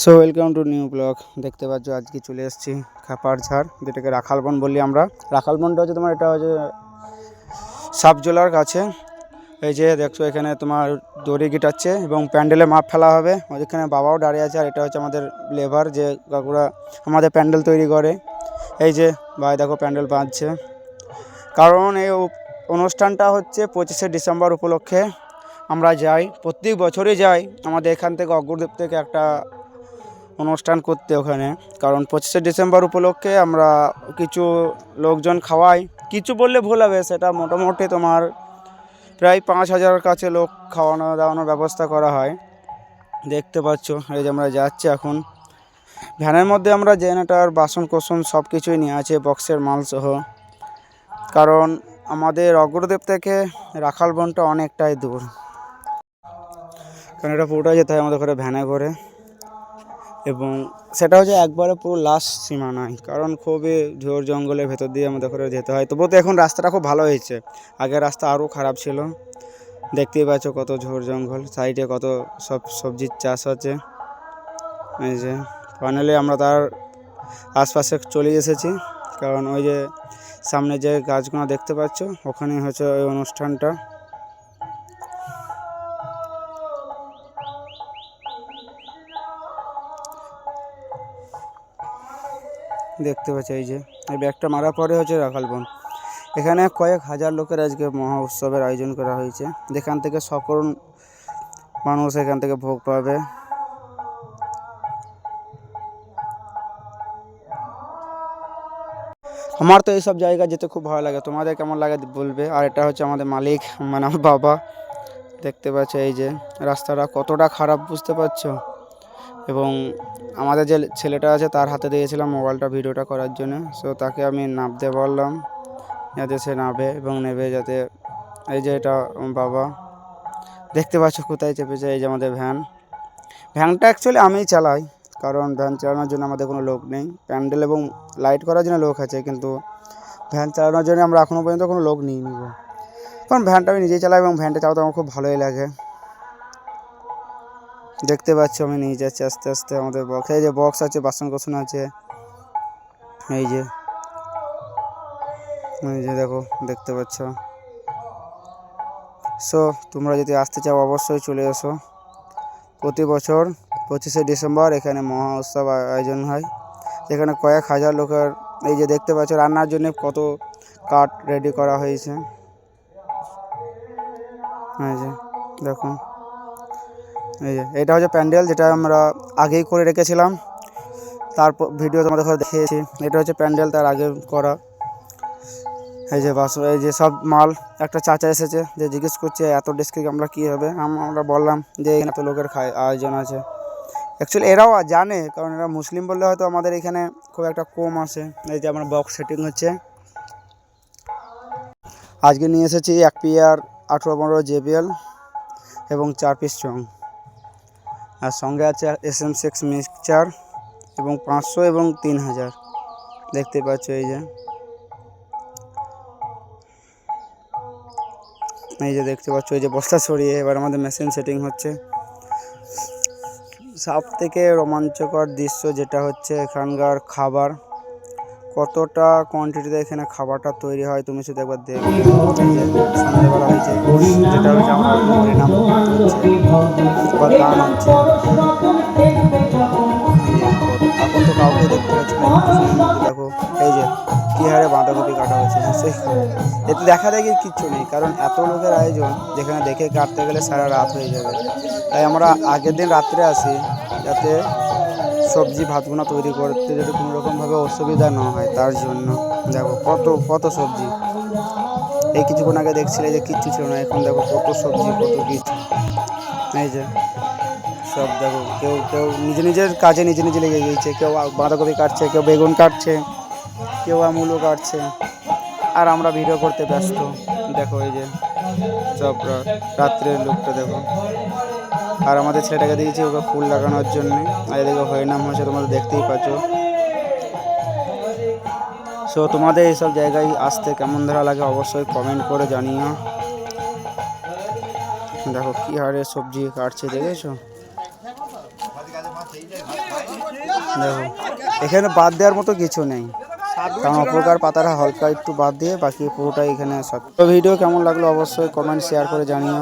So welcome to new blog দেখতে পাচ্ছ, আজকে চলে এসেছি খাপার ঝাড়, যেটাকে রাখালবন বলি আমরা। রাখালবনটা হচ্ছে তোমার, এটা হচ্ছে সাবজোলার কাছে এই যে দেখছ, এখানে তোমার দড়ি গিটাচ্ছে এবং প্যান্ডেলে মাপ ফেলা হবে। ওইখানে বাবাও দাঁড়িয়ে আছে, আর এটা হচ্ছে আমাদের লেবার, যে কাকুরা আমাদের প্যান্ডেল তৈরি করে। এই যে, ভাই দেখো, প্যান্ডেল বাঁধছে। কারণ এই অনুষ্ঠানটা হচ্ছে পঁচিশে ডিসেম্বর উপলক্ষে। আমরা যাই, প্রত্যেক বছরই যাই। আমাদের এখান থেকে অগ্রদেব থেকে একটা অনুষ্ঠান করতে ওখানে। কারণ পঁচিশে ডিসেম্বর উপলক্ষে আমরা কিছু লোকজন খাওয়াই। কিছু বললে ভুল হবে, সেটা মোটামুটি তোমার প্রায় পাঁচ হাজার কাছে লোক খাওয়ানো দাওয়ানোর ব্যবস্থা করা হয়। দেখতে পাচ্ছ, এই যে আমরা যাচ্ছি এখন। ভ্যানের মধ্যে আমরা জেনারেটার বাসন কোসন সব কিছুই নিয়ে আছে, বক্সের মালসহ। কারণ আমাদের অগ্রদেব থেকে রাখাল বনটা অনেকটাই দূর। কারণ এটা পুরোটা যেতে হয় আমাদের করে ভ্যানে করে। এবং সেটা হচ্ছে একবারে পুরো লাস্ট সীমানায় কারণ খুবই ঝোড় জঙ্গলের ভেতর দিয়ে আমাদের করে যেতে হয়। তবুও তো এখন রাস্তাটা খুব ভালো হয়েছে। আগের রাস্তা আরও খারাপ ছিল। দেখতেই পাচ্ছ কত ঝোর জঙ্গল, সাইডে কত সব সবজির চাষ আছে এই যে ফাইনালি আমরা তার আশপাশে চলে এসেছি। কারণ ওই যে সামনে যে গাছগুলো দেখতে পাচ্ছ, ওখানেই হচ্ছে ওই অনুষ্ঠানটা। দেখতে পাচ্ছ, এই যে। এই ব্যাগটা মারার পরে হচ্ছে রাখালবন এখানে কয়েক হাজার লোকের আজকে মহা উৎসবের আয়োজন করা হয়েছে। যেখান থেকে সকল মানুষ এখান থেকে ভোগ পাবে। আমার তো এইসব জায়গা যেতে খুব ভালো লাগে। তোমাদের কেমন লাগে বলবে? আর এটা হচ্ছে আমাদের মালিক মানে আমার বাবা। দেখতে পাচ্ছ, এই যে, রাস্তাটা কতটা খারাপ বুঝতে পারছ? এবং আমাদের যে ছেলেটা আছে, তার হাতে দিয়েছিলাম মোবাইলটা ভিডিওটা করার জন্য। সো তাকে আমি নামতে বললাম, যাতে সে নামবে এবং নেবে যাতে এই যে এটা বাবা, দেখতে পাচ্ছ কোথায় চেপেছে এই যে আমাদের ভ্যান। ভ্যানটা অ্যাকচুয়ালি আমিই চালাই, কারণ ভ্যান চালানোর জন্য আমাদের কোনো লোক নেই। প্যান্ডেল এবং লাইট করার জন্য লোক আছে, কিন্তু ভ্যান চালানোর জন্য আমরা এখনও পর্যন্ত কোনো লোক নিই নি গো। কারণ ভ্যানটা আমি নিজেই চালাই এবং ভ্যানটা চালাতে আমার খুব ভালোই লাগে। দেখতে পাচ্ছ, আমি নিয়ে যাচ্ছি আস্তে আস্তে আমাদের বক্স এই যে বক্স আছে, বাসন কোসন আছে। এই যে এই যে দেখো, দেখতে পাচ্ছ। সো তোমরা যদি আসতে চাও, অবশ্যই চলে এসো। প্রতি বছর পঁচিশে ডিসেম্বর এখানে মহা উৎসব আয়োজন হয়। এখানে কয়েক হাজার লোকের, এই যে দেখতে পাচ্ছ, রান্নার জন্য কত কাঠ রেডি করা হয়েছে। এই যে, দেখুন। এই যে, এটা হচ্ছে প্যান্ডেল, যেটা আমরা আগেই করে রেখেছিলাম। তারপর ভিডিও তোমাদের ঘরে দেখিয়েছি। এটা হচ্ছে প্যান্ডেল, তার আগে করা। এই যে বাস, এই যে সব মাল, একটা চাচা এসেছে, যে জিজ্ঞেস করছে, এত ডেস্কে আমরা কী হবে? আমরা বললাম, যে এখানে তো লোকের খায়, আয়োজন আছে। অ্যাকচুয়ালি এরাও জানে, কারণ এরা মুসলিম বললে হয়তো আমাদের এখানে খুব একটা কম আসে। এই যে আমার বক্স সেটিং হচ্ছে। আজকে নিয়ে এসেছি এক পিয়ার আঠেরো পনেরো জেবিএল এবং চার পিস চং। আর সঙ্গে আছে এস এম সিক্স মিক্সচার এবং পাঁচশো এবং তিন হাজার। দেখতে পাচ্ছ এই যে। এই যে দেখতে পাচ্ছ, এই যে বস্তা সরিয়ে এবার আমাদের মেশিন সেটিং হচ্ছে। সব থেকে রোমাঞ্চকর দৃশ্য যেটা হচ্ছে এখানকার খাবার। কতটা কোয়ান্টিটিতে এখানে খাবারটা তৈরি হয় তুমি শুধু একবার এই সন্ধ্যেবেলা হয়েছে যেটা হচ্ছে আমার হরিনাম হচ্ছে, বা গান হচ্ছে। এখন তো কাউকে দেখতে পাচ্ছি না। দেখো, এই যে কী হারে বাঁধাকপি কাটা হচ্ছে সেই এতে দেখা দেখি কিচ্ছু নেই, কারণ এত লোকের আয়োজন যেখানে দেখে কাটতে গেলে সারা রাত হয়ে যাবে। তাই আমরা আগের দিন রাত্রে আসি, যাতে সবজি ভাতগুলো তৈরি করতে যাতে কোনো রকমভাবে অসুবিধা না হয়, তার জন্য দেখো কত কত সবজি। এই কিছুক্ষণ আগে দেখছিলে যে কিচ্ছু ছিল না, এখন দেখো কত সবজি, কত কিছু। এই যে, সব দেখো, কেউ কেউ নিজে নিজের কাজে নিজে নিজে লেগে গিয়েছে, কেউ বাঁধাকপি কাটছে, কেউ বেগুন কাটছে, কেউ আমুলো কাটছে, আর আমরা ভিডিও করতে ব্যস্ত। দেখো এই যে, সব রাত্রের লোকটা দেখো। আর আমাদের ছেলেটাকে দিয়েছি ওকে ফুল লাগানোর জন্য। আর এদিকে হরিনাম হয়েছে তোমাদের দেখতেই পাচ্ছ। সো তোমাদের এইসব জায়গায় আসতে কেমন ধরা লাগে অবশ্যই কমেন্ট করে জানিও। দেখো কি হারে সবজি কাটছে, দেখেছ? দেখো, এখানে বাদ দেওয়ার মতো কিছু নেই। কারণ অপরকার পাতাটা হালকা একটু বাদ দিয়ে বাকি পুরোটাই এখানে সব। তো ভিডিও কেমন লাগল অবশ্যই কমেন্ট শেয়ার করে জানিও।